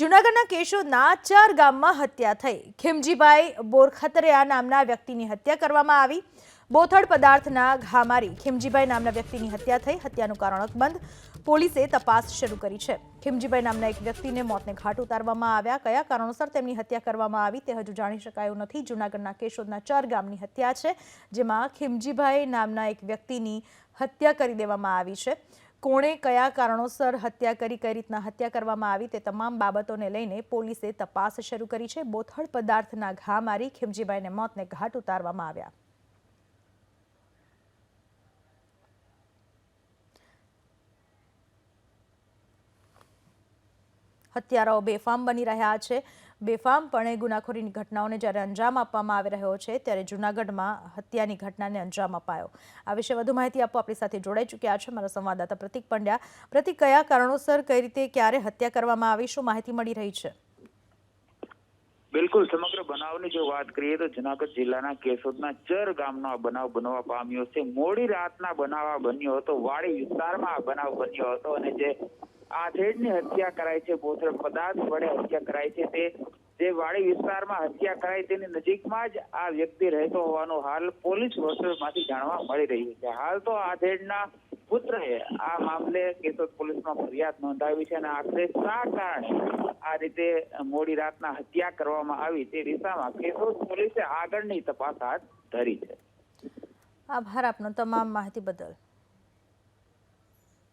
જૂનાગઢના કેશોદના ચાર ગામમાં હત્યા થઈ. ખીમજીભાઈ બોરખતરિયા નામના વ્યક્તિની હત્યા કરવામાં આવી. બોથડ પદાર્થના ઘા મારી ખીમજીભાઈ નામના વ્યક્તિની હત્યા થઈ. હત્યાનું કારણ અકબંધ પોલીસે તપાસ શરૂ કરી છે. ખીમજીભાઈ નામના એક વ્યક્તિને મોતને ઘાટ ઉતારવામાં આવ્યા. કયા કારણોસર તેમની હત્યા કરવામાં આવી તે હજુ જાણી શકાયું નથી. જૂનાગઢના કેશોદના ચાર ગામની હત્યા છે, જેમાં ખીમજીભાઈ નામના એક વ્યક્તિની હત્યા કરી દેવામાં આવી છે. કોણે કયા કારણોસર હત્યા કરી, કઈ રીતના હત્યા કરવામાં આવી તે તમામ બાબતોને લઈને પોલીસે તપાસ શરૂ કરી છે. બોથડ પદાર્થના ઘા મારી ખીમજીભાઈને મોતને ઘાટ ઉતારવામાં આવ્યા. હત્યારાઓ બેફામ બની રહ્યા છે. બેફામપણે ગુનાખોરીની ઘટનાઓને જ્યારે અંજામ આપવામાં આવી રહ્યો છે, ત્યારે જૂનાગઢમાં હત્યાની ઘટનાને અંજામ અપાયો. આ વિશે વધુ માહિતી આપવા આપણી સાથે જોડાઈ ચૂક્યા છે મારા સંવાદદાતા પ્રતિક પંડ્યા. પ્રતિક, કયા કારણોસર કઈ રીતે, ક્યારે હત્યા કરવામાં આવી? શું માહિતી મળી રહી છે? બિલકુલ, સમગ્ર બનાવની જો વાત કરીએ તો જુનાગઢ જિલ્લાના કેશોદના ચર ગામનો આ બનાવ બનવા પામ્યો છે. મોડી રાતના બનાવ બન્યો હતો. વાડી વિસ્તારમાં આ બનાવ બન્યો હતો અને જે આધેડની હત્યા કરાઈ છે બોથર પદાર્થ વડે હત્યા કરાઈ છે, તે જે વાડી વિસ્તારમાં હત્યા કરાઈ તેની નજીકમાં જ આ વ્યક્તિ રહેતો હોવાનું હાલ પોલીસ વર્તુળમાંથી જાણવા મળી રહ્યું છે. હાલ તો આધેડના પુત્રએ આ મામલે કેશોદ પોલીસમાં ફરિયાદ નોંધાવી છે અને આખરે શા કારણે આ રીતે મોડી રાતના હત્યા કરવામાં આવી તે દિશામાં કેશોદ પોલીસે આગળની તપાસ હાથ ધરી છે. આભાર આપનો તમામ માહિતી બદલ.